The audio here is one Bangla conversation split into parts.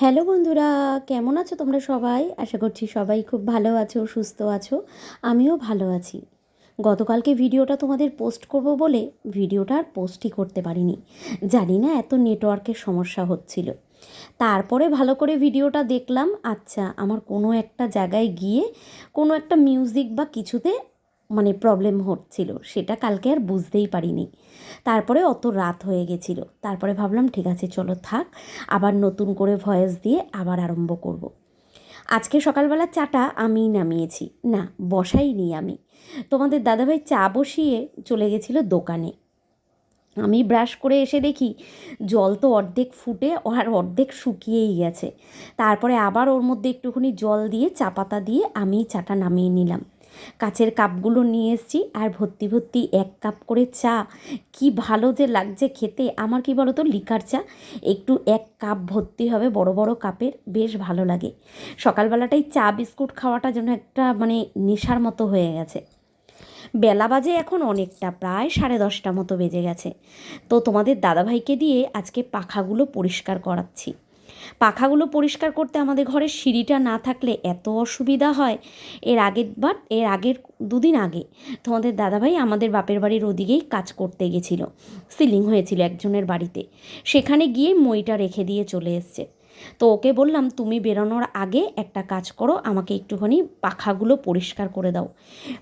হ্যালো বন্ধুরা, কেমন আছো তোমরা সবাই? আশা করছি সবাই খুব ভালো আছো, সুস্থ আছো। আমিও ভালো আছি। গতকালকে ভিডিওটা তোমাদের পোস্ট করব বলে ভিডিওটা আর পোস্টই করতে পারিনি। জানি না এত নেটওয়ার্কের সমস্যা হচ্ছিল। তারপরে ভালো করে ভিডিওটা দেখলাম আচ্ছা আমার কোনো একটা জায়গায় গিয়ে কোনো একটা মিউজিক বা কিছুতে মানে প্রবলেম হচ্ছিল, সেটা কালকে আর বুঝতেই পারিনি। তারপরে অত রাত হয়ে গেছিল। তারপরে ভাবলাম, ঠিক আছে, চলো থাক, আবার নতুন করে ভয়েস দিয়ে আবার আরম্ভ করব। আজকে সকালবেলা চাটা আমিই নামিয়েছি। না, বসাইনি আমি। তোমাদের দাদাভাই চা বসিয়ে চলে গেছিল দোকানে। আমি ব্রাশ করে এসে দেখি, জল তো অর্ধেক ফুটে আর অর্ধেক শুকিয়েই গেছে। তারপরে আবার ওর মধ্যে একটুখানি জল দিয়ে, চা পাতা দিয়ে আমি চাটা নামিয়ে নিলাম। কাচের কাপগুলো নিয়ে এসেছি আর ভর্তি ভর্তি এক কাপ করে চা। কি ভালো যে লাগছে খেতে। আমার কি বলো তো লিকার চা। একটু এক কাপ ভর্তি হবে বড় বড় কাপের, বেশ ভালো লাগে। সকালবেলাটাই চা বিস্কুট খাওয়াটা যেন একটা মানে নেশার মতো হয়ে গেছে। বেলা বাজে এখন অনেকটা, প্রায় সাড়ে দশটা মতো বেজে গেছে। তো তোমাদের দাদাভাইকে দিয়ে আজকে পাখাগুলো পরিষ্কার করাচ্ছি। পাখাগুলো পরিষ্কার করতে আমাদের ঘরের সিঁড়িটা না থাকলে এত অসুবিধা হয়। এর আগের বার, এর আগের দুদিন আগে তোমাদের দাদাভাই আমাদের বাপের বাড়ির ওদিকেই কাজ করতে গেছিল। সিলিং হয়েছিল একজনের বাড়িতে। সেখানে গিয়ে মইটা রেখে দিয়ে চলে এসছে। তো ওকে বললাম, তুমি বেরোনোর আগে একটা কাজ করো, আমাকে একটুখানি পাখাগুলো পরিষ্কার করে দাও।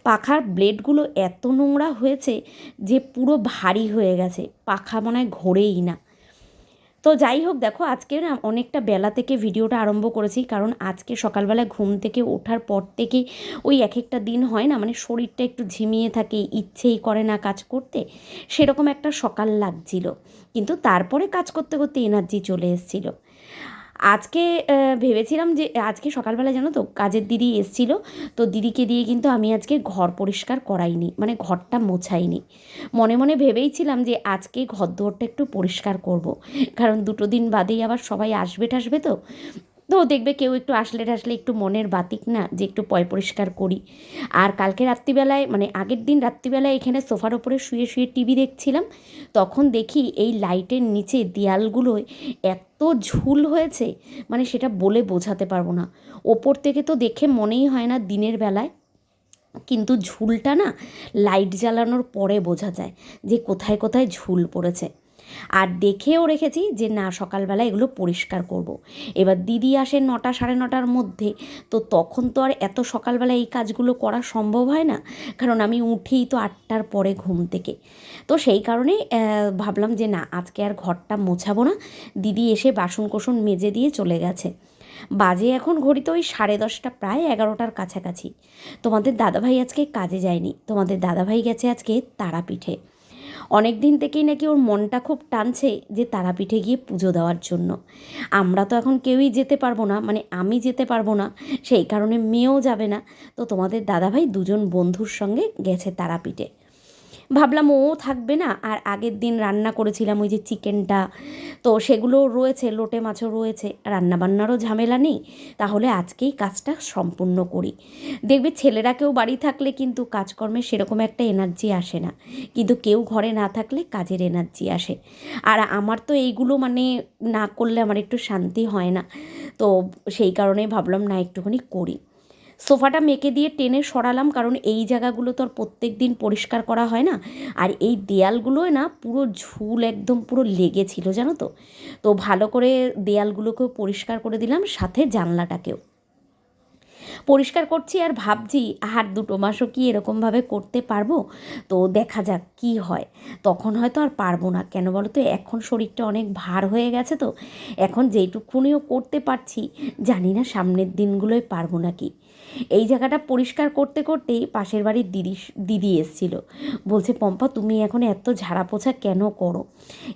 পাখার ব্লেডগুলো এত নোংরা হয়েছে যে পুরো ভারী হয়ে গেছে। পাখা মনে হয় ঘোরেই না। তো যাই হোক, দেখো আজকে না অনেকটা বেলা থেকে ভিডিওটা আরম্ভ করেছি, কারণ আজকে সকালবেলা ঘুম থেকে ওঠার পর থেকে ওই এক একটা দিন হয় না মানে শরীরটা একটু ঝিমিয়ে থাকে, ইচ্ছেই করে না কাজ করতে, সেরকম একটা সকাল লাগছিল। কিন্তু তারপরে কাজ করতে করতে এনার্জি চলে এসেছিল। আজকে ভেবেছিলাম যে, আজকে সকালবেলা জানো তো কাজের দিদি এসছিল, তো দিদিকে দিয়ে কিন্তু আমি আজকে ঘর পরিষ্কার করাইনি মানে ঘরটা মোছাইনি মনে মনে ভেবেইছিলাম যে, আজকে ঘর দুয়ারটা একটু পরিষ্কার করব। কারণ দুটো দিন বাদেই আবার সবাই আসবে টাসবে তো তো দেখবে কেউ একটু আসলে টাসলে একটু মনের বাতিক না, যে একটু পয় পরিষ্কার করি। আর কালকে রাত্রিবেলায় মানে আগের দিন রাত্রিবেলায় এখানে সোফার ওপরে শুয়ে শুয়ে টিভি দেখছিলাম, তখন দেখি এই লাইটের নিচে দেয়ালগুলোয় এত ঝুল হয়েছে মানে সেটা বলে বোঝাতে পারব না। ওপর থেকে তো দেখে মনেই হয় না দিনের বেলায়, কিন্তু ঝুলটা না লাইট জ্বালানোর পরে বোঝা যায় যে কোথায় কোথায় ঝুল পড়েছে। আর দেখেও রেখেছি যে না, সকালবেলা এগুলো পরিষ্কার করব। এবার দিদি আসে নটা সাড়ে নটার মধ্যে, তো তখন তো আর এত সকালবেলা এই কাজগুলো করা সম্ভব হয় না, কারণ আমি উঠেই তো আটটার পরে ঘুম থেকে। তো সেই কারণে ভাবলাম যে না, আজকে আর ঘরটা মোছাবো না। দিদি এসে বাসন কোসন মেজে দিয়ে চলে গেছে। বাজে এখন ঘড়িতে ওই সাড়ে দশটা, প্রায় এগারোটার কাছাকাছি। তোমাদের দাদাভাই আজকে কাজে যায়নি। তোমাদের দাদাভাই গেছে আজকে তারাপীঠে। অনেক দিন থেকেই নাকি ওর মনটা খুব টানছে যে তারাপীঠে গিয়ে পুজো দেওয়ার জন্য। আমরা তো এখন কেউই যেতে পারব না মানে আমি যেতে পারব না, সেই কারণে মেয়েও যাবে না। তো তোমাদের দাদাভাই দুজন বন্ধুর সঙ্গে গেছে তারাপীঠে। ভাবলাম, ও থাকবে না। আর আগের দিন রান্না করেছিলাম ওই যে চিকেনটা। তো সেগুলো রয়েছে, লোটে মাছও রয়েছে। রান্নাবান্নারও ঝামেলা নেই। তাহলে আজকেই কাজটা সম্পূর্ণ করি। দেখবে ছেলেরা কেউ বাড়ি থাকলে কিন্তু কাজকর্মে সেরকম একটা এনার্জি আসে না। কিন্তু কেউ ঘরে না থাকলে কাজের এনার্জি আসে। আর আমার তো এইগুলো মানে না করলে আমার একটু শান্তি হয় না। তো সেই কারণে ভাবলাম, না, একটুখানি করি। সোফাটা মেকে দিয়ে টেনে সরালাম, কারণ এই জায়গাগুলো তো আর প্রত্যেক দিন পরিষ্কার করা হয় না। আর এই দেয়ালগুলোয় না পুরো ঝুল একদম পুরো লেগেছিল, জানো তো? তো ভালো করে দেয়ালগুলোকেও পরিষ্কার করে দিলাম, সাথে জানলাটাকেও। পরিষ্কার করছি আর ভাবছি, আর দুটো মাসও কি এরকমভাবে করতে পারব? তো দেখা যাক কি হয়। তখন হয়তো আর পারব না। কেন বলো তো, এখন শরীরটা অনেক ভার হয়ে গেছে তো। এখন যেইটুকুনিও করতে পারছি, জানি না সামনের দিনগুলোয় পারব নাকি। এই জায়গাটা পরিষ্কার করতে করতেই পাশের বাড়ির দিদি দিদি এসছিল। বলছে, পম্পা, তুমি এখন এত ঝাড়া পোছা কেন করো?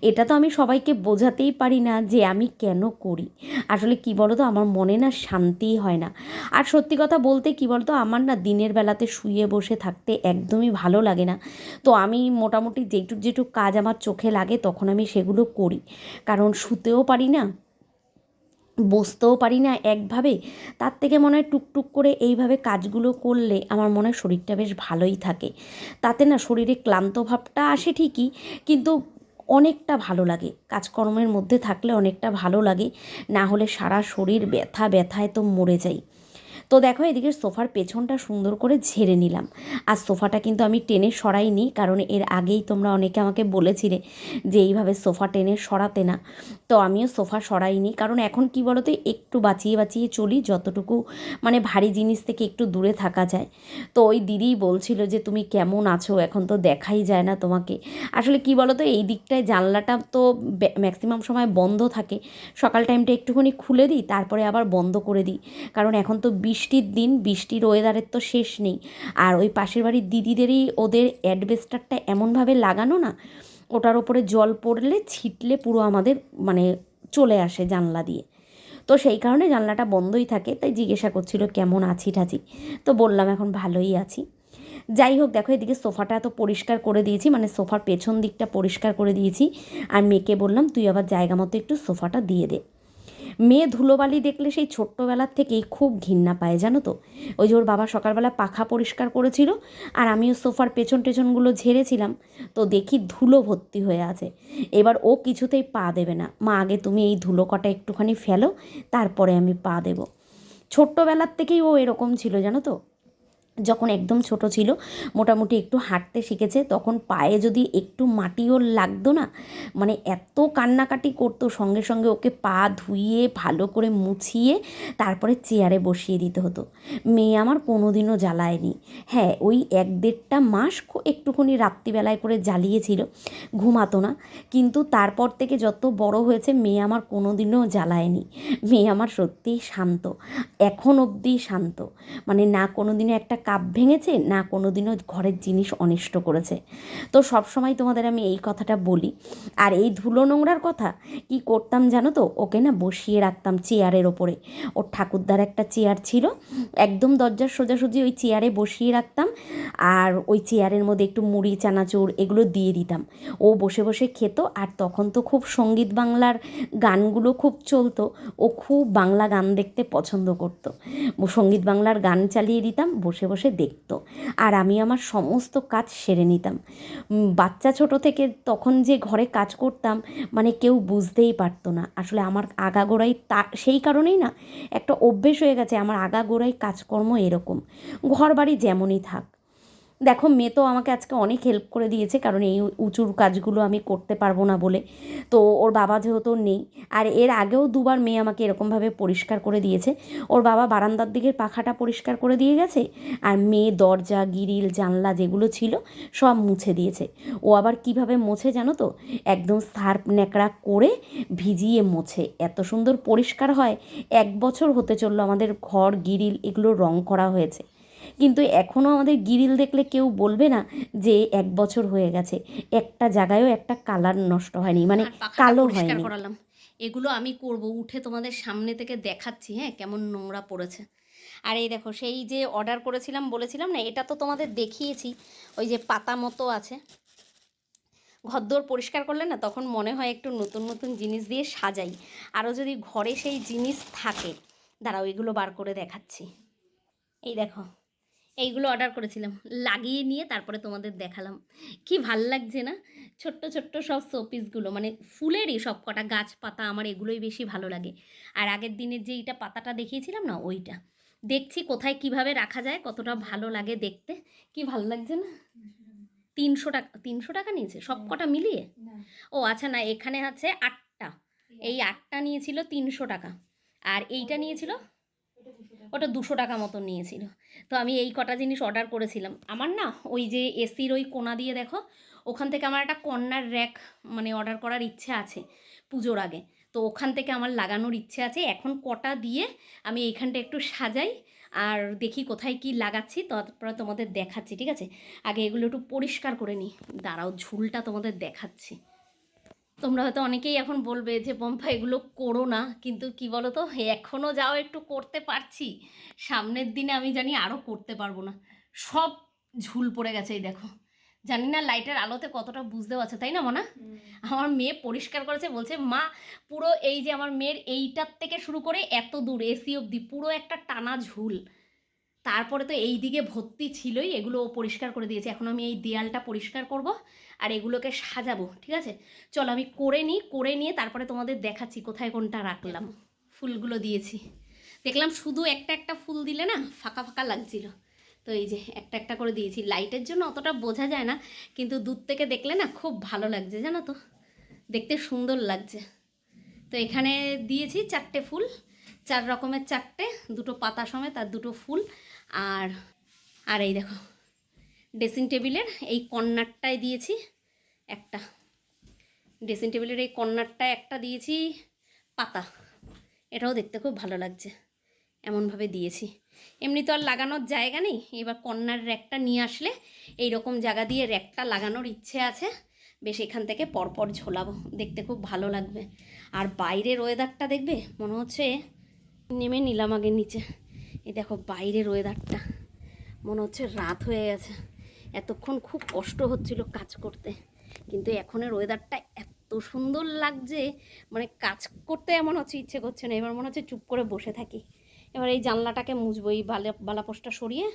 এটা তো আমি সবাইকে বোঝাতেই পারি না যে আমি কেন করি। আসলে কি বলো তো আমার মনে না শান্তিই হয় না। আর সত্যি কথা বলতে কি বলতো, আমার না দিনের বেলাতে শুয়ে বসে থাকতে একদমই ভালো লাগে না। তো আমি মোটামুটি যেটুক যেটুক কাজ আমার চোখে লাগে, তখন আমি সেগুলো করি। কারণ শুতেও পারি না বসতেও পারি না একভাবে। তার থেকে মনে হয় টুকটুক করে এইভাবে কাজগুলো করলে আমার মনে হয় শরীরটা বেশ ভালোই থাকে। তাতে না শরীরে ক্লান্ত ভাবটা আসে ঠিকই, কিন্তু অনেকটা ভালো লাগে। কাজকর্মের মধ্যে থাকলে অনেকটা ভালো লাগে, না হলে সারা শরীর ব্যথা ব্যথায় তো মরে যাই। তো দেখো, এদিকে সোফার পেছনটা সুন্দর করে ঝেড়ে নিলাম। আর সোফাটা কিন্তু আমি টেনে সরাইনি, কারণ এর আগেই তোমরা অনেকে আমাকে বলেছিলে যে এইভাবে সোফা টেনে সরাতে না। তো আমিও সোফা সরাইনি, কারণ এখন কি বলো তো একটু বাঁচিয়ে বাঁচিয়ে চলি, যতটুকু মানে ভারী জিনিস থেকে একটু দূরে থাকা যায়। তো ওই দিদিই বলছিল যে, তুমি কেমন আছো? এখন তো দেখাই যায় না তোমাকে। আসলে কি বলো তো এই দিকটায় জানলাটা তো ম্যাক্সিমাম সময় বন্ধ থাকে। সকাল টাইমটা একটুখানি খুলে দিই, তারপরে আবার বন্ধ করে দিই। কারণ এখন তো বৃষ্টির দিন, বৃষ্টির ওয়েদারের তো শেষ নেই। আর ওই পাশের বাড়ির দিদিদেরই ওদের অ্যাডবেস্টারটা এমনভাবে লাগানো না, ওটার ওপরে জল পড়লে ছিটলে পুরো আমাদের মানে চলে আসে জানলা দিয়ে। তো সেই কারণে জানলাটা বন্ধই থাকে, তাই জিজ্ঞাসা করছিল কেমন আছি টাছি তো বললাম এখন ভালোই আছি। যাই হোক, দেখো এদিকে সোফাটা এত পরিষ্কার করে দিয়েছি মানে সোফার পেছন দিকটা পরিষ্কার করে দিয়েছি। আর মেয়েকে বললাম, তুই আবার জায়গা মতো একটু সোফাটা দিয়ে দে। মেয়ে ধুলোবালি দেখলে সেই ছোট্টবেলার থেকেই খুব ঘৃণা পায়, জানো তো? ওই যে ওর বাবা সকালবেলা পাখা পরিষ্কার করেছিল আর আমিও সোফার পেছন টেছনগুলো ঝেড়েছিলাম, তো দেখি ধুলো ভর্তি হয়ে আছে। এবার ও কিছুতেই পা দেবে না। মা, আগে তুমি এই ধুলো কটা একটুখানি ফেলো, তারপরে আমি পা দেবো। ছোট্টবেলার থেকেই ও এরকম ছিল, জানো তো? যখন একদম ছোট ছিল, মোটামুটি একটু হাঁটতে শিখেছে, তখন পায়ে যদি একটু মাটিও লাগতো না মানে এত কান্নাকাটি করতো, সঙ্গে সঙ্গে ওকে পা ধুইয়ে, ভালো করে মুছিয়ে, তারপরে চেয়ারে বসিয়ে দিতে হতো। মেয়ে আমার কোনো দিনও জ্বালায়নি। হ্যাঁ ওই এক দেড়টা মাস একটুখানি রাত্রিবেলায় করে জ্বালিয়েছিল, ঘুমাতো না। কিন্তু তারপর থেকে যত বড় হয়েছে, মেয়ে আমার কোনো দিনও জ্বালায়নি। মেয়ে আমার সত্যিই শান্ত, এখন অবধি শান্ত। মানে না কোনো দিনও একটা কাপ ভেঙেছে না কোনো দিনও ঘরের জিনিস অনিষ্ট করেছে। তো সব সময় তোমাদের আমি এই কথাটা বলি। আর এই ধুলো নোংরার কথা কি করতাম জানো তো? ওকে না বসিয়ে রাখতাম চেয়ারের ওপরে। ওর ঠাকুরদার একটা চেয়ার ছিল। একদম দরজার সোজাসুজি ওই চেয়ারে বসিয়ে রাখতাম। আর ওই চেয়ারের মধ্যে একটু মুড়ি, চানাচুর এগুলো দিয়ে দিতাম। ও বসে বসে খেত আর তখন তো খুব সংগীত বাংলার গানগুলো খুব চলতো। ও খুব বাংলা গান দেখতে পছন্দ করতো। সংগীত বাংলার গান চালিয়ে দিতাম, বসে বসে দেখত। আর আমি আমার সমস্ত কাজ সেরে নিতাম। বাচ্চা ছোট থেকে তখন যে ঘরে কাজ করতাম মানে কেউ বুঝতেই পারতো না। আসলে আমার আগাগোড়াই তা, সেই কারণেই না, একটা অভ্যেস হয়ে গেছে, আমার আগাগোড়াই কাজকর্ম এরকম। ঘর বাড়ি যেমনই থাক। দেখো, মেয়ে তো আমাকে আজকে অনেক হেল্প করে দিয়েছে, কারণ এই উঁচুর কাজগুলো আমি করতে পারব না বলে। তো ওর বাবা যেহেতু নেই, আর এর আগেও দুবার মেয়ে আমাকে এরকমভাবে পরিষ্কার করে দিয়েছে। ওর বাবা বারান্দার দিকের পাখাটা পরিষ্কার করে দিয়ে গেছে, আর মেয়ে দরজা, গিরিল, জানলা যেগুলো ছিল সব মুছে দিয়েছে। ও আবার কীভাবে মোছে জানো তো? একদম সার্প ন্যাকড়া করে ভিজিয়ে মোছে। এত সুন্দর পরিষ্কার হয়, এক বছর হতে চলল আমাদের ঘর, গিরিল এগুলো রং করা হয়েছে। কিন্তু এখনও আমাদের গিরিল দেখলে কেউ বলবে না যে এক বছর হয়ে গেছে। একটা জায়গায়ও একটা কালার নষ্ট হয়নি মানে কালো হয়নি। করালাম। এগুলো আমি করব উঠে তোমাদের সামনে থেকে দেখাচ্ছি হ্যাঁ কেমন নোংরা পড়েছে। আর এই দেখো সেই যে অর্ডার করেছিলাম বলেছিলাম না এটা তো তোমাদের দেখিয়েছি ওই যে পাতা মতো আছে। ঘরদোর পরিষ্কার করলে না তখন মনে হয় একটু নতুন নতুন জিনিস দিয়ে সাজাই। আরও যদি ঘরে সেই জিনিস থাকে দাঁড়াও এগুলো বার করে দেখাচ্ছি। এই দেখো। এইগুলো অর্ডার করেছিলাম। লাগিয়ে নিয়ে তারপরে তোমাদের দেখালাম। কি ভালো লাগছে না? ছোট্ট ছোট্ট সব শোপিসগুলো মানে ফুলেরই সব কটা গাছপাতা আমার এগুলোই বেশি ভালো লাগে। আর আগের দিনের যে এইটা পাতাটা দেখিয়েছিলাম না ওইটা। দেখছি কোথায় কীভাবে রাখা যায় কতটা ভালো লাগে দেখতে। কি ভালো লাগছে না? তিনশো টাকা তিনশো টাকা নিয়েছে? সব কটা মিলিয়ে? ও আচ্ছা না এখানে আছে আটটা। এই আটটা নিয়েছিল তিনশো টাকা। আর এইটা নিয়েছিল ওটা দুশো টাকা মতো নিয়েছিল। তো আমি এই কটা জিনিস অর্ডার করেছিলাম। আমার না ওই যে এসির ওই কোনা দিয়ে দেখো, ওখান থেকে আমার একটা কর্নার র্যাক মানে অর্ডার করার ইচ্ছে আছে পুজোর আগে। তো ওখান থেকে আমার লাগানোর ইচ্ছে আছে। এখন কটা দিয়ে আমি এইখানটা একটু সাজাই আর দেখি কোথায় কি লাগাচ্ছি, তারপরে তোমাদের দেখাচ্ছি, ঠিক আছে? আগে এগুলো একটু পরিষ্কার করে নিই। দাঁড়াও, ঝুলটা তোমাদের দেখাচ্ছি। তোমরা হয়তো অনেকেই এখন বলবে যে পম্পা এগুলো করো না। কিন্তু কি বলো তো এখনও যাও একটু করতে পারছি। সামনের দিনে আমি জানি আরও করতে পারব না। সব ঝুল পড়ে গেছে এই দেখো। জানি না লাইটের আলোতে কতটা বুঝতে পারছ তাই না মনা? আমার মেয়ে পরিষ্কার করেছে বলছে মা পুরো এই যে আমার মেয়ের এইটার থেকে শুরু করে এত দূর এসি অবধি পুরো একটা টানা ঝুল। তারপরে তো এই দিকে ভর্তি ছিলই এগুলো ও পরিষ্কার করে দিয়েছে। এখন আমি এই দেয়ালটা পরিষ্কার করব আর এগুলোকে সাজাবো, ঠিক আছে? চলো আমি করে নিই, করে নিয়ে তারপরে তোমাদের দেখাচ্ছি কোথায় কোনটা রাখলাম। ফুলগুলো দিয়েছি। দেখলাম শুধু একটা একটা ফুল দিলে না ফাঁকা ফাঁকা লাগছিল। তো এই যে একটা একটা করে দিয়েছি। লাইটের জন্য অতটা বোঝা যায় না, কিন্তু দূর থেকে দেখলে না খুব ভালো লাগছে, জানো তো? দেখতে সুন্দর লাগছে। তো এখানে দিয়েছি চারটে ফুল। চার রকমের চারটে, দুটো পাতা সমেত আর দুটো ফুল। আর আর এই দেখো, ড্রেসিং টেবিলের এই কর্নারটায় দিয়েছি। একটা। ড্রেসিং টেবিলের এই কর্নারটায় একটা দিয়েছি, পাতা। এটাও দেখতে খুব ভালো লাগছে। এমনভাবে দিয়েছি। এমনি তো আর লাগানোর জায়গা নেই। এবার কর্নার র্যাকটা নিয়ে আসলে এই রকম জায়গা দিয়ে র্যাকটা লাগানোর ইচ্ছে আছে। বেশ এখান থেকে পরপর ঝোলাবো। দেখতে খুব ভালো লাগবে। আর বাইরের ওয়েদারটা দেখবে? মনে হচ্ছে নেমে নিলাম আগে নিচে। এই দেখো বাইরের ওয়েদারটা মনে হচ্ছে রাত হয়ে গেছে। এতক্ষণ খুব কষ্ট হচ্ছিল কাজ করতে। কিন্তু এখনের ওয়েদারটা এত সুন্দর লাগছে মানে কাজ করতে এমন হচ্ছে, ইচ্ছে করছে না। এবার মনে হচ্ছে চুপ করে বসে থাকি। এবার এই জানলাটাকে মুছবো, এই বালা বালাপোষটা সরিয়ে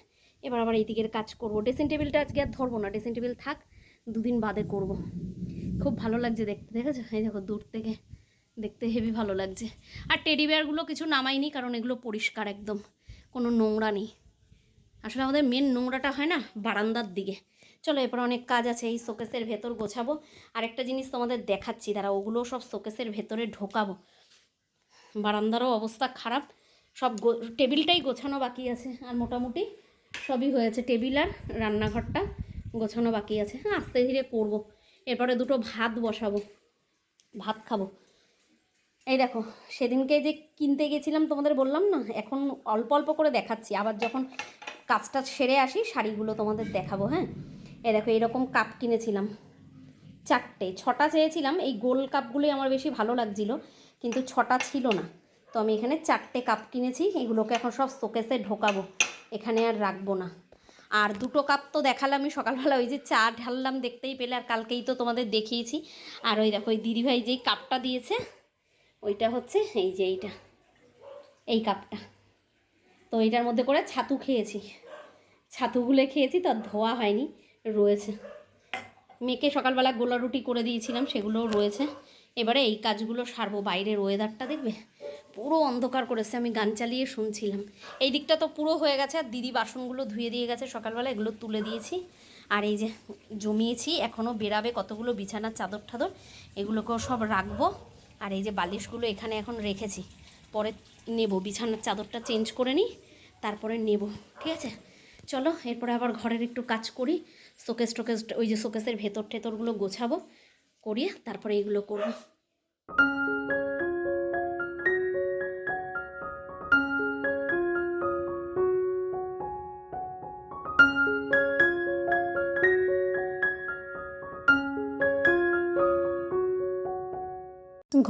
এবার আবার এই দিকের কাজ করব। ড্রেসিং টেবিলটা আজকে আর ধরবো না। ড্রেসিং টেবিল থাক, দুদিন বাদে করব। খুব ভালো লাগছে দেখতে, দেখেছ? এই দেখো দূর থেকে দেখতে হেভি ভালো লাগছে। আর টেডি বেয়ারগুলো কিছু নামাইনি, কারণ এগুলো পরিষ্কার একদম। কোনো নোংরা নেই। আসলে আমাদের মেন নোংরাটা হয় না, বারান্দার দিকে। চলো এরপর অনেক কাজ আছে, এই শোকেসের ভেতর গোছাবো। আরেকটা জিনিস তোমাদের দেখাচ্ছি তারা ওগুলো সব শোকেসের ভেতরে ঢোকাবো। বারান্দারও অবস্থা খারাপ, সব টেবিলটাই গোছানো বাকি আছে, আর মোটামুটি সবই হয়েছে। টেবিল আর রান্নাঘরটা গোছানো বাকি আছে হ্যাঁ আস্তে ধীরে করব। এরপরে দুটো ভাত বসাবো, ভাত খাব। এই দেখো, সেদিনকে যে কিনতে গেছিলাম তোমাদের বললাম না, এখন অল্প অল্প করে দেখাচ্ছি। আবার যখন কাজটা সেরে আসি, শাড়িগুলো তোমাদের দেখাবো হ্যাঁ। এই দেখো এরকম কাপ কিনেছিলাম। চারটে। ছটা চেয়েছিলাম, এই গোল কাপগুলোই আমার বেশি ভালো লাগছিল, কিন্তু ছটা ছিল না। তো আমি এখানে চারটে কাপ কিনেছি, এগুলোকে এখন সব শোকেসে ঢোকাবো। এখানে আর রাখব না। আর দুটো কাপ তো দেখালামই সকালবেলা ওই যে চা ঢাললাম, দেখতেই পেলে, আর কালকেই তো তোমাদের দেখিয়েছি। আর ওই দেখো, ওই দিদিভাই যেই কাপটা দিয়েছে, ওইটা হচ্ছে এই যে এইটা, এই কাপটা তো এইটার মধ্যে করে ছাতু খেয়েছি। ছাতুগুলো খেয়েছি, তো ধোয়া হয়নি। রয়েছে। মেয়েকে সকালবেলা গোলা রুটি করে দিয়েছিলাম, সেগুলোও রয়েছে। এবারে এই কাজগুলো সারবো বাইরের ওয়েদারটা দেখবে? পুরো অন্ধকার করেছে, আমি গান চালিয়ে শুনছিলাম। এই দিকটা তো পুরো হয়ে গেছে, আর দিদি বাসনগুলো ধুয়ে দিয়ে গেছে সকালবেলা, এগুলো তুলে দিয়েছি। আর এই যে জমিয়েছি এখনও বেরাবে কতগুলো বিছানার চাদর ঠাদর এগুলোকেও সব রাখব। আর এই যে বালিশগুলো এখানে এখন রেখেছি। পরে নেব, বিছানার চাদরটা চেঞ্জ করে নিই, তারপরে নেব, ঠিক আছে? চলো, এরপরে আবার ঘরের একটু কাজ করি। শোকেস টোকেস ওই যে শোকেসের ভেতর টেতরগুলো গোছাবো করিয়ে তারপরে এগুলো করব।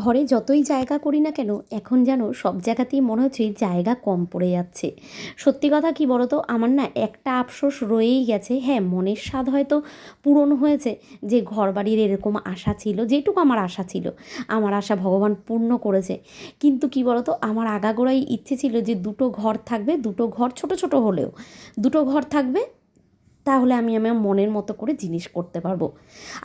ঘরে যতই জায়গা করি না কেন, এখন যেন সব জায়গাতেই মনে হচ্ছে জায়গা কম পড়ে যাচ্ছে। সত্যি কথা কি বলতো? আমার না একটা আফসোস রয়েই গেছে। হ্যাঁ মনের স্বাদ হয়তো পূরণ হয়েছে যে ঘর বাড়ির এরকম আশা ছিল, যেটুকু আমার আশা ছিল, আমার আশা ভগবান পূর্ণ করেছে। কিন্তু কি বলতো? আমার আগাগোড়াই ইচ্ছে ছিল যে দুটো ঘর থাকবে, দুটো ঘর ছোট ছোট হলেও। দুটো ঘর থাকবে তাহলে আমি আমার মনের মতো করে জিনিস করতে পারব।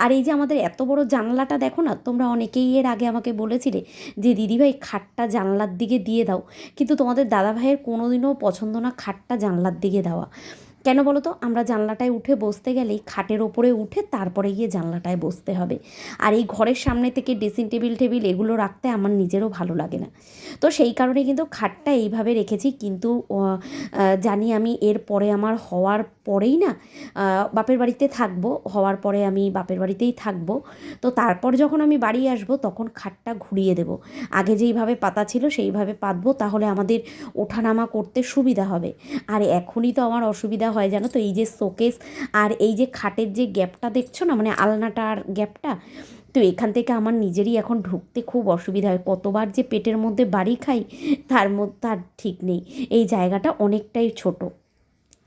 আর এই যে আমাদের এত বড় জানলাটা দেখো না, তোমরা অনেকেই এর আগে আমাকে বলেছিলে যে, দিদিভাই, খাটটা জানলার দিকে দিয়ে দাও। কিন্তু তোমাদের দাদা ভাইয়ের কোনোদিনও পছন্দ না খাটটা জানলার দিকে দেওয়া। কেন বলো তো? আমরা জানলাটায় উঠে বসতে গেলেই খাটের ওপরে উঠে তারপরে গিয়ে জানলাটায় বসতে হবে। আর এই ঘরের সামনে থেকে ড্রেসিং টেবিল টেবিল এগুলো রাখতে আমার নিজেরও ভালো লাগে না। তো সেই কারণে কিন্তু খাটটা এইভাবে রেখেছি। কিন্তু জানি আমি এর পরে আমার হওয়ার পরেই না বাপের বাড়িতে থাকব। হওয়ার পরে আমি বাপের বাড়িতেই থাকব। তো তারপর যখন আমি বাড়ি আসব, তখন খাটটা ঘুরিয়ে দেবো। আগে যেইভাবে পাতা ছিল, সেইভাবে পাতবো। তাহলে আমাদের ওঠানামা করতে সুবিধা হবে। আর এখনই তো আমার অসুবিধা হয়, জানো তো? এই যে শোকেস আর এই যে খাটের যে গ্যাপটা দেখছ না মানে আলনাটার গ্যাপটা, তো এখান থেকে আমার নিজেরই এখন ঢুকতে খুব অসুবিধা হয়। কতবার যে পেটের মধ্যে বাড়ি খাই, তার মধ্যে তার ঠিক নেই। এই জায়গাটা অনেকটাই ছোট।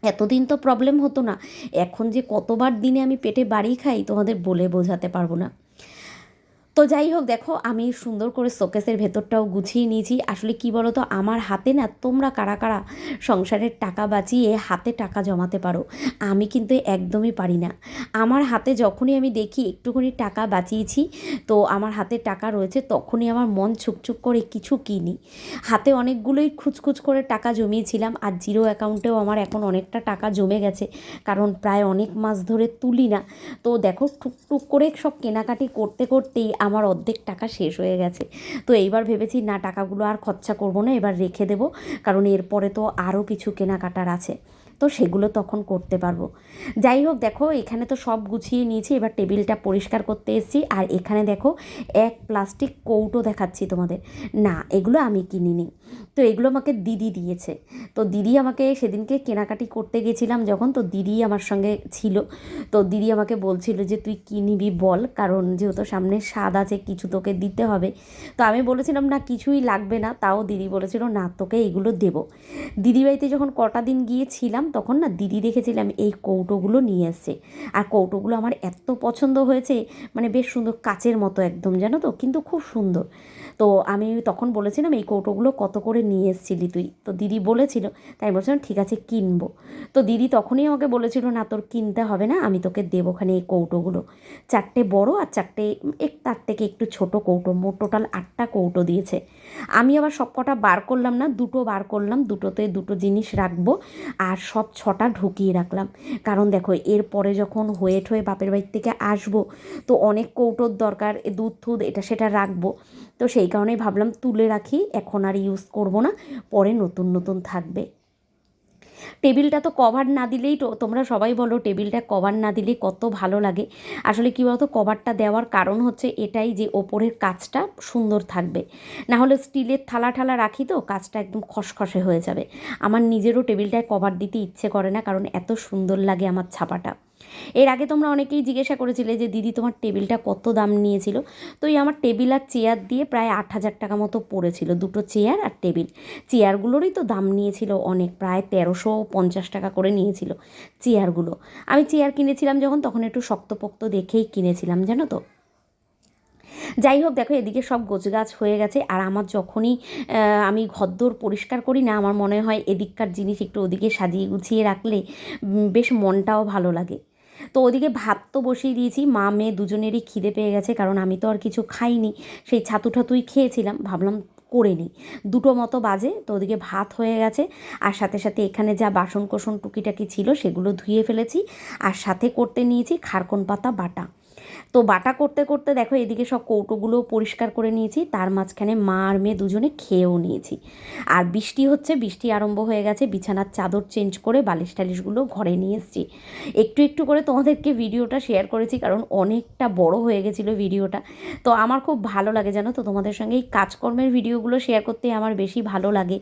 এতদিন তো প্রবলেম হতো না। এখন যে কতবার দিনে আমি পেটে বাড়ি খাই তোমাদের বলে বোঝাতে পারব না। তো যাই হোক, দেখো, আমি সুন্দর করে শোকেসের ভেতরটাও গুছিয়ে নিয়েছি। আসলে কি বলো তো আমার হাতে না, তোমরা কারা কারা সংসারের টাকা বাঁচিয়ে হাতে টাকা জমাতে পারো, আমি কিন্তু একদমই পারি না। আমার হাতে যখনই আমি দেখি একটুখানি টাকা বাঁচিয়েছি, তো আমার হাতে টাকা রয়েছে, তখনই আমার মন ছুকছুক করে কিছু কিনি। হাতে অনেকগুলোই খুচখুচ করে টাকা জমিয়েছিলাম, আর জিরো অ্যাকাউন্টেও আমার এখন অনেকটা টাকা জমে গেছে, কারণ প্রায় অনেক মাস ধরে তুলি না। তো দেখো, টুকটুক করে সব কেনাকাটি করতে করতেই আমার অর্ধেক টাকা শেষ হয়ে গেছে। তো এইবার ভেবেছি, না, টাকাগুলো আর খরচা করব না, এবার রেখে দেবো। কারণ এরপরে তো আরও কিছু কেনাকাটার আছে। তো সেগুলো তখন করতে পারব। যাই হোক, দেখো, এখানে তো সব গুছিয়ে নিয়েছি। এবার টেবিলটা পরিষ্কার করতে এসেছি। আর এখানে দেখো, এক প্লাস্টিক কৌটো দেখাচ্ছি তোমাদের। না, এগুলো আমি কিনিনি। তো এগুলো আমাকে দিদি দিয়েছে। তো দিদি আমাকে সেদিনকে কেনাকাটি করতে গেছিলাম যখন। তো দিদি আমার সঙ্গে ছিল। তো দিদি আমাকে বলছিল যে, তুই কী নিবি বল, কারণ যেহেতু সামনে স্বাদ আছে, কিছু তোকে দিতে হবে। তো আমি বলেছিলাম, না, কিছুই লাগবে না। তাও দিদি বলেছিল, না, তোকে এগুলো দেবো। দিদি বাড়িতে যখন কটা দিন গিয়েছিলাম তখন না দিদি দেখেছিলাম এই কৌটোগুলো নিয়ে এসছে। আর কৌটোগুলো আমার এত পছন্দ হয়েছে মানে বেশ সুন্দর কাচের মতো একদম, জানো তো? কিন্তু খুব সুন্দর। তো আমি তখন বলেছিলাম, এই কৌটোগুলো কত করে নিয়ে এসেছিলি তুই? তো দিদি বলেছিল, তাই বলছিলাম, ঠিক আছে, কিনবো। তো দিদি তখনই আমাকে বলেছিল, না, তোর কিনতে হবে না, আমি তোকে দেবো ওখানে এই কৌটোগুলো। চারটে বড় আর চারটে এক, তার থেকে একটু ছোট কৌটো, মোট টোটাল আটটা কৌটো দিয়েছে। আমি আবার সব কটা বার করলাম না, দুটো বার করলাম, দুটোতে দুটো জিনিস রাখব। আর সব ছটা ঢুকিয়ে রাখলাম। কারণ দেখো এরপরে যখন হয়ে ঠয়ে বাপের বাড়ির থেকে আসব, তো অনেক কৌটোর দরকার দুধ থুধ, এটা সেটা রাখব। তো সেই কারণেই ভাবলাম তুলে রাখি, এখন আর ইউজ করব না, পরে নতুন নতুন থাকবে। টেবিলটা তো কভার না দিলেই তো, তোমরা সবাই বলো টেবিলটা কভার না দিলে কত ভালো লাগে। আসলে কী বলতো কভারটা দেওয়ার কারণ হচ্ছে এটাই যে ওপরের কাজটা সুন্দর থাকবে। না হলে স্টিলের থালা ঠালা রাখি তো, কাজটা একদম খসখসে হয়ে যাবে। আমার নিজেরও টেবিলটায় কভার দিতে ইচ্ছে করে না, কারণ এত সুন্দর লাগে আমার ছাপাটা। এর আগে তোমরা অনেকেই জিজ্ঞাসা করেছিলে যে, দিদি, তোমার টেবিলটা কত দাম নিয়েছিল? তো এই আমার টেবিল আর চেয়ার দিয়ে প্রায় আট হাজার টাকা মতো পড়েছিল, দুটো চেয়ার আর টেবিল। চেয়ারগুলোরই তো দাম নিয়েছিল অনেক, প্রায় তেরোশো পঞ্চাশ টাকা করে নিয়েছিল চেয়ারগুলো। আমি চেয়ার কিনেছিলাম যখন, তখন একটু শক্তপোক্ত দেখেই কিনেছিলাম, জানো তো? যাই হোক, দেখো এদিকে সব গোছগাছ হয়ে গেছে আর আমার যখনই আমি ঘরদোর পরিষ্কার করি না, আমার মনে হয় এদিককার জিনিস একটু ওদিকে সাজিয়ে গুছিয়ে রাখলে বেশ মনটাও ভালো লাগে। তো ওদিকে ভাত তো বসিয়ে দিয়েছি, মা, মেয়ে দুজনেরই খিদে পেয়ে গেছে, কারণ আমি তো আর কিছু খাইনি। সেই ছাতু ঠাতুই খেয়েছিলাম, ভাবলাম করে নিই। দুটো মতো বাজে, তো ওদিকে ভাত হয়ে গেছে, আর সাথে সাথে এখানে যা বাসন কোসন টুকিটাকি ছিল সেগুলো ধুয়ে ফেলেছি, আর সাথে করতে নিয়েছি খারকন পাতা বাটা। তো বাটা করতে করতে দেখো এদিকে সব কৌটোগুলো পরিষ্কার করে নিয়েছি, তার মাঝখানে মা আর মেয়ে দুজনে খেয়েও নিয়েছি। আর বৃষ্টি হচ্ছে, বৃষ্টি আরম্ভ হয়ে গেছে, বিছানার চাদর চেঞ্জ করে বালিশ টালিশগুলো ঘরে নিয়ে এসেছি। একটু একটু করে তোমাদেরকে ভিডিওটা শেয়ার করেছি, কারণ অনেকটা বড় হয়ে গেছিল ভিডিওটা। তো আমার খুব ভালো লাগে জানো তো, তোমাদের সঙ্গে এই কাজকর্মের ভিডিওগুলো শেয়ার করতে আমার বেশি ভালো লাগে।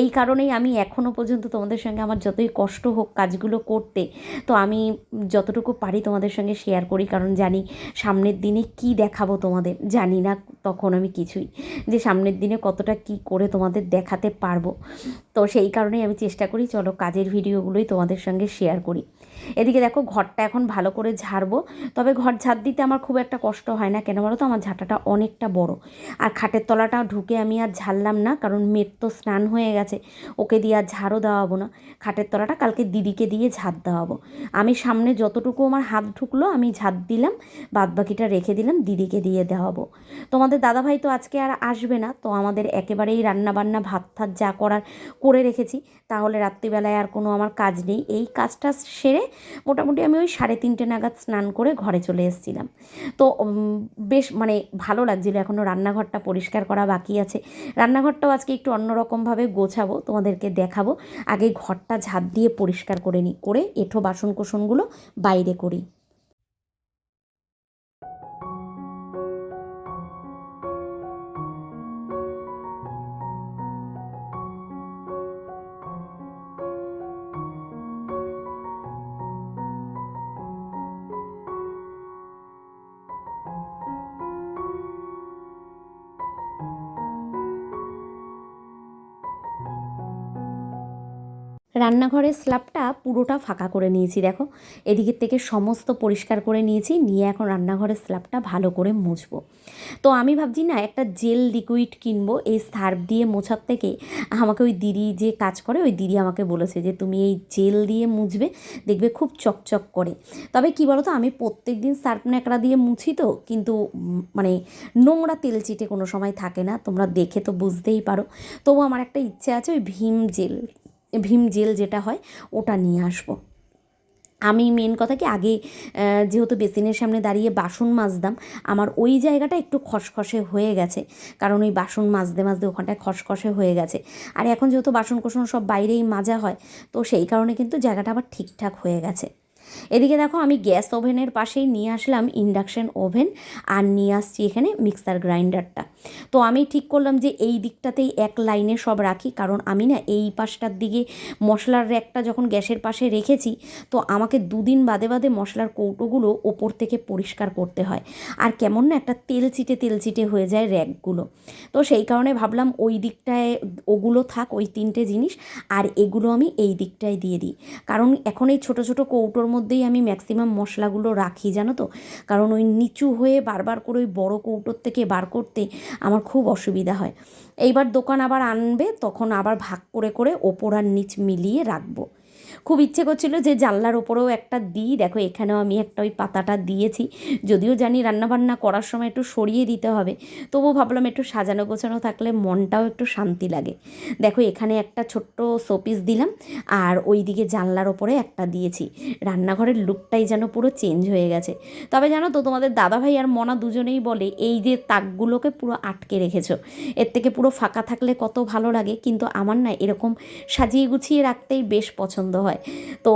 এই কারণেই আমি এখনও পর্যন্ত তোমাদের সঙ্গে আমার যতই কষ্ট হোক কাজগুলো করতে, তো আমি যতটুকু পারি তোমাদের সঙ্গে শেয়ার করি, কারণ জানি সামনের দিনে কি দেখাবো তোমাদের? জানি না তখন আমি কিছুই। যে সামনের দিনে কতটা কি করে তোমাদের দেখাতে পারব। তো সেই কারণেই আমি চেষ্টা করি, চলো কাজের ভিডিওগুলোই তোমাদের সঙ্গে শেয়ার করি। এদিকে দেখো, ঘরটা এখন ভালো করে ঝাড়বো। তবে ঘর ঝাড় দিতে আমার খুব একটা কষ্ট হয় না। কেন বলো তো আমার ঝাঁটাটা অনেকটা বড়। আর খাটের তলাটা ঢুকে আমি আর ঝাড়লাম না, কারণ মেয়ের তো স্নান হয়ে গেছে। ওকে দিয়ে আর ঝাড়ও দেওয়াবো না। খাটের তলাটা কালকে দিদিকে দিয়ে ঝাড় দেওয়াবো। আমি সামনে যতটুকু আমার হাত ঢুকলো, আমি ঝাড় দিলাম। বাদ বাকিটা রেখে দিলাম, দিদিকে দিয়ে দেওয়াবো। তোমাদের দাদাভাই তো আজকে আর আসবে না, তো আমাদের একেবারেই রান্না বান্না ভাত ফাত যা করার করে রেখেছি। তাহলে রাত্রিবেলায় আর কোনো আমার কাজ নেই। এই কাজটা সেরে মোটামুটি আমি ওই সাড়ে তিনটে নাগাদ স্নান করে ঘরে চলে এসেছিলাম। তো বেশ মানে ভালো লাগছিল এখনও রান্নাঘরটা পরিষ্কার করা বাকি আছে। রান্নাঘরটাও আজকে একটু অন্যরকমভাবে গোছাবো, তোমাদেরকে দেখাবো। আগে ঘরটা ঝাঁপ দিয়ে পরিষ্কার করে নিই করে এঁঠো বাসন কোসনগুলো বাইরে করি। রান্নাঘরের স্ল্যাবটা পুরোটা ফাঁকা করে নিয়েছি, দেখো। এদিকের থেকে সমস্ত পরিষ্কার করে নিয়েছি, নিয়ে এখন রান্নাঘরের স্ল্যাবটা ভালো করে মুছবো। তো আমি ভাবছি না, একটা জেল লিকুইড কিনবো, এই সার্ফ দিয়ে মোছার থেকে আমাকে ওই দিদি যে কাজ করে, ওই দিদি আমাকে বলেছে যে, তুমি এই জেল দিয়ে মুছবে, দেখবে খুব চকচক করে। তবে কি বলো তো আমি প্রত্যেক দিন সার্ফ ন্যাকড়া দিয়ে মুছি তো, কিন্তু মানে নোংরা তেল চিটে কোনো সময় থাকে না, তোমরা দেখে তো বুঝতেই পারো। তবু আমার একটা ইচ্ছে আছে, ওই ভীম জেল। ভীম জেল যেটা হয়, ওটা নিয়ে আসব। আমি মেন কথা কি, আগে যেহেতু বেসিনের সামনে দাঁড়িয়ে বাসন মাজতাম, আমার ওই জায়গাটা একটু খসখসে হয়ে গেছে। কারণ ওই বাসন মাজতে মাজতে ওখানটায় খসখসে হয়ে গেছে। আর এখন যেহেতু বাসন কোসন সব বাইরেই মাজা হয়, তো সেই কারণে কিন্তু জায়গাটা আবার ঠিকঠাক হয়ে গেছে। এদিকে দেখো আমি গ্যাস ওভেনের পাশেই নিয়ে আসলাম ইন্ডাকশান ওভেন আর নিয়ে আসছি এখানে মিক্সার গ্রাইন্ডারটা। তো আমি ঠিক করলাম যে এই দিকটাতেই এক লাইনে সব রাখি, কারণ আমি না এই পাশটার দিকে মশলার র্যাকটা যখন গ্যাসের পাশে রেখেছি, তো আমাকে দুদিন বাদে বাদে মশলার কৌটোগুলো ওপর থেকে পরিষ্কার করতে হয়। আর কেমন না একটা তেল চিটে তেল চিটে হয়ে যায় র্যাকগুলো। তো সেই কারণে ভাবলাম ওই দিকটায় ওগুলো থাক, ওই তিনটে জিনিস, আর এগুলো আমি এই দিকটায় দিয়ে দিই। কারণ এখন এই ছোটো ছোটো কৌটোর মধ্যেই আমি ম্যাক্সিমাম মশলাগুলো রাখি, জানো তো? কারণ ওই নিচু হয়ে বারবার করে ওই বড়ো কৌটোর থেকে বার করতে আমার খুব অসুবিধা হয়। এইবার দোকান আবার আনবে, তখন আবার ভাগ করে করে ওপর আর নিচ মিলিয়ে রাখব। খুব ইচ্ছে করছিল যে জানলার ওপরেও একটা দিই। দেখো, এখানেও আমি একটা ওই পাতাটা দিয়েছি। যদিও জানি রান্নাবান্না করার সময় একটু সরিয়ে দিতে হবে। তবুও ভাবলাম একটু সাজানো গোছানো থাকলে মনটাও একটু শান্তি লাগে। দেখো, এখানে একটা ছোট্ট শোপিস দিলাম আর ওই দিকে জানলার ওপরে একটা দিয়েছি। রান্নাঘরের লুকটাই যেন পুরো চেঞ্জ হয়ে গেছে। তবে জানো তো, তোমাদের দাদাভাই আর মনা দুজনেই বলে, এই যে তাকগুলোকে পুরো আটকে রেখেছো, এর থেকে পুরো ফাঁকা থাকলে কত ভালো লাগে। কিন্তু আমার না এরকম সাজিয়ে গুছিয়ে রাখতেই বেশ পছন্দ হয়। তো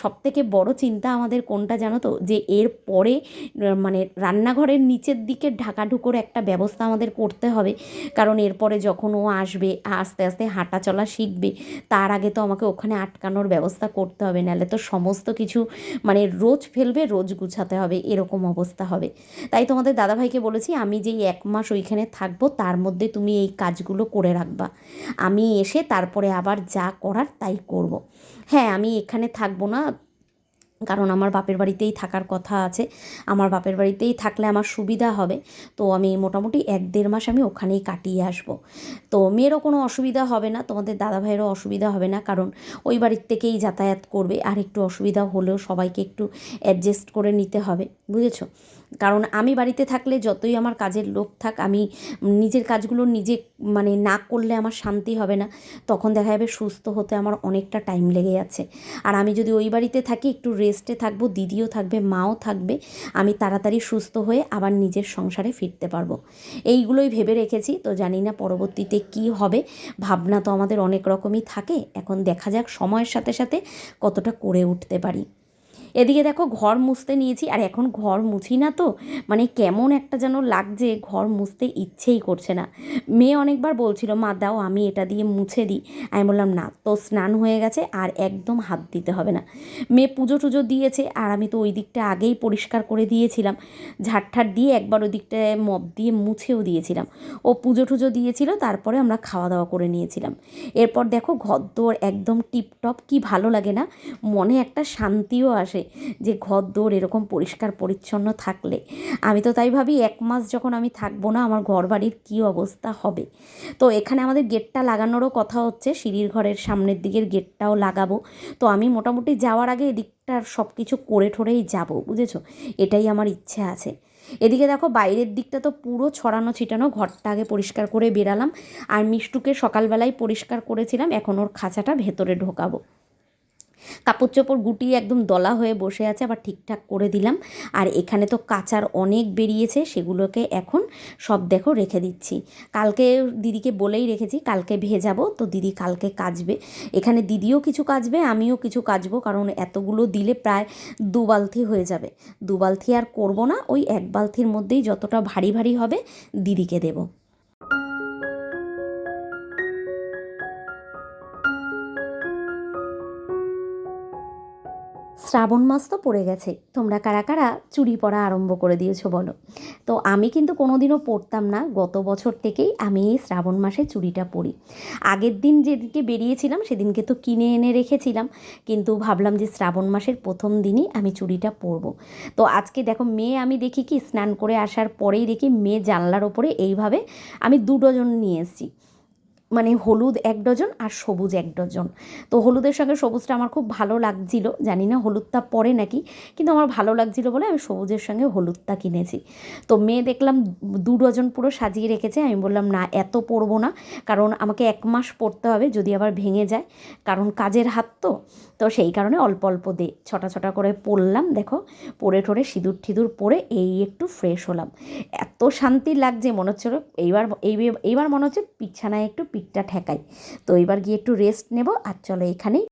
সব থেকে বড় চিন্তা আমাদের কোনটা জানো তো? যে এর পরে মানে রান্নাঘরের নিচের দিকে ঢাকাঢুকোর একটা ব্যবস্থা আমাদের করতে হবে। কারণ এরপরে যখন ও আসবে, আস্তে আস্তে হাঁটা চলা শিখবে, তার আগে তো আমাকে ওখানে আটকানোর ব্যবস্থা করতে হবে। নাহলে তো সমস্ত কিছু মানে রোজ ফেলবে, রোজ গুছাতে হবে, এরকম অবস্থা হবে। তাই তোমাদের দাদাভাইকে বলেছি, আমি যেই এক মাস ওইখানে থাকব, তার মধ্যে তুমি এই কাজগুলো করে রাখবা। আমি এসে তারপরে আবার যা করার তাই করব। হ্যাঁ আমি এখানে থাকব না। কারণ আমার বাপের বাড়িতেই থাকার কথা আছে। আমার বাপের বাড়িতেই থাকলে আমার সুবিধা হবে। তো আমি মোটামুটি এক দেড় মাস আমি ওখানেই কাটিয়ে আসব। তো মেয়েরও কোনো অসুবিধা হবে না, তোমাদের দাদা ভাইয়েরও অসুবিধা হবে না। কারণ ওই বাড়ির থেকেই যাতায়াত করবে। আর একটু অসুবিধা হলেও সবাইকে একটু অ্যাডজাস্ট করে নিতে হবে। বুঝেছ? কারণ আমি বাড়িতে থাকলে যতই আমার কাজের লোক থাক, আমি নিজের কাজগুলো নিজে মানে না করলে আমার শান্তি হবে না। তখন দেখা যাবে সুস্থ হতে আমার অনেকটা টাইম লেগে যাচ্ছে। আর আমি যদি ওই বাড়িতে থাকি, একটু রেস্টে থাকব, দিদিও থাকবে, মাও থাকবে, আমি তাড়াতাড়ি সুস্থ হয়ে আবার নিজের সংসারে ফিরতে পারব। এইগুলোই ভেবে রেখেছি। তো জানি না পরবর্তীতে কি হবে। ভাবনা তো আমাদের অনেক রকমই থাকে। এখন দেখা যাক সময়ের সাথে সাথে কতটা করে উঠতে পারি। এদিকে দেখো ঘর মুছতে নিয়েছি, আর এখন ঘর মুছি না তো মানে কেমন একটা যেন লাগছে, ঘর মুছতে ইচ্ছেই করছে না। মেয়ে অনেকবার বলছিল, মা, দাও, আমি এটা দিয়ে মুছে দিই। আমি বললাম, না, তো স্নান হয়ে গেছে, আর একদম হাত দিতে হবে না। মেয়ে পুজো টুজো দিয়েছে, আর আমি তো ওই দিকটা আগেই পরিষ্কার করে দিয়েছিলাম। ঝাড়ঠাট দিয়ে একবার ওই দিকটায় মপ দিয়ে মুছেও দিয়েছিলাম। ও পুজো টুজো দিয়েছিল, তারপরে আমরা খাওয়া দাওয়া করে নিয়েছিলাম। এরপর দেখো ঘরদোর একদম টিপটপ, কি ভালো লাগে না? মনে একটা শান্তিও আসে। যে ঘরদোর এরকম পরিষ্কার পরিচ্ছন্ন থাকলে। আমি তো তাই ভাবি, এক মাস যখন আমি থাকব না, আমার ঘর বাড়ির কী অবস্থা হবে? তো এখানে আমাদের গেটটা লাগানোরও কথা হচ্ছে, সিঁড়ির ঘরের সামনের দিকের গেটটাও লাগাবো। তো আমি মোটামুটি যাওয়ার আগে এদিকটার সব কিছু করে ঠোরেই যাব, বুঝেছ? এটাই আমার ইচ্ছে আছে। এদিকে দেখো, বাইরের দিকটা তো পুরো ছড়ানো ছিটানো, ঘরটা আগে পরিষ্কার করে বেরালাম আর মিষ্টুকে সকালবেলায় পরিষ্কার করেছিলাম, এখন ওর খাঁচাটা ভেতরে ঢোকাবো। কাপড় চোপড় গুটিয়ে একদম দলা হয়ে বসে আছে, আবার ঠিকঠাক করে দিলাম। আর এখানে তো কাচার অনেক বেরিয়েছে, সেগুলোকে এখন সব দেখো রেখে দিচ্ছি। কালকে দিদিকে বলেই রেখেছি, কালকে ভেজাবো, তো দিদি কালকে কাচবে এখানে দিদিও কিছু কাচবে আমিও কিছু কাচবো কারণ এতগুলো দিলে প্রায় দু বালতি হয়ে যাবে। দু বালতি আর করব না, ওই এক বালতির মধ্যেই যতটা ভারী ভারী হবে দিদিকে দেবো। শ্রাবণ মাস তো পড়ে গেছে। তোমরা কারা কারা চুড়ি পরা আরম্ভ করে দিয়েছ বলো। তো আমি কিন্তু কোনোদিনও পরতাম না। গত বছর থেকেই আমি এই শ্রাবণ মাসে চুড়িটা পরি আগের দিন যেদিনকে বেরিয়েছিলাম, সেদিনকে তো কিনে এনে রেখেছিলাম। কিন্তু ভাবলাম যে শ্রাবণ মাসের প্রথম দিনই আমি চুড়িটা পরবো। তো আজকে দেখো, মেয়ে আমি দেখি কি, স্নান করে আসার পরেই দেখি মেয়ে জানলার ওপরে এইভাবে আমি দু ডজন নিয়ে এসেছি। মানে হলুদ এক ডজন আর সবুজ এক ডজন। তো হলুদের সঙ্গে সবুজটা আমার খুব ভালো লাগছিল। জানি না হলুদটা পরে নাকি, কিন্তু আমার ভালো লাগছিল বলে আমি সবুজের সঙ্গে হলুদটা কিনেছি। তো মেয়ে দেখলাম দু ডজন পুরো সাজিয়ে রেখেছে। আমি বললাম, না, এত পরবো না। কারণ আমাকে এক মাস পরতে হবে যদি আবার ভেঙে যায়। কারণ কাজের হাত তো। তো সেই কারণে অল্প অল্প দে, ছটা ছটা করে পরলাম, দেখো। পরে ঠরে সিঁদুর ঠিদুর পরে এই একটু ফ্রেশ হলাম। এত শান্তি লাগছে, মনে হচ্ছে এইবার, এই এইবার মনে হচ্ছে পিছানায় একটু পিঠটা ঠেকাই। তো এবার গিয়ে একটু রেস্ট নেব আর চলো এখানেই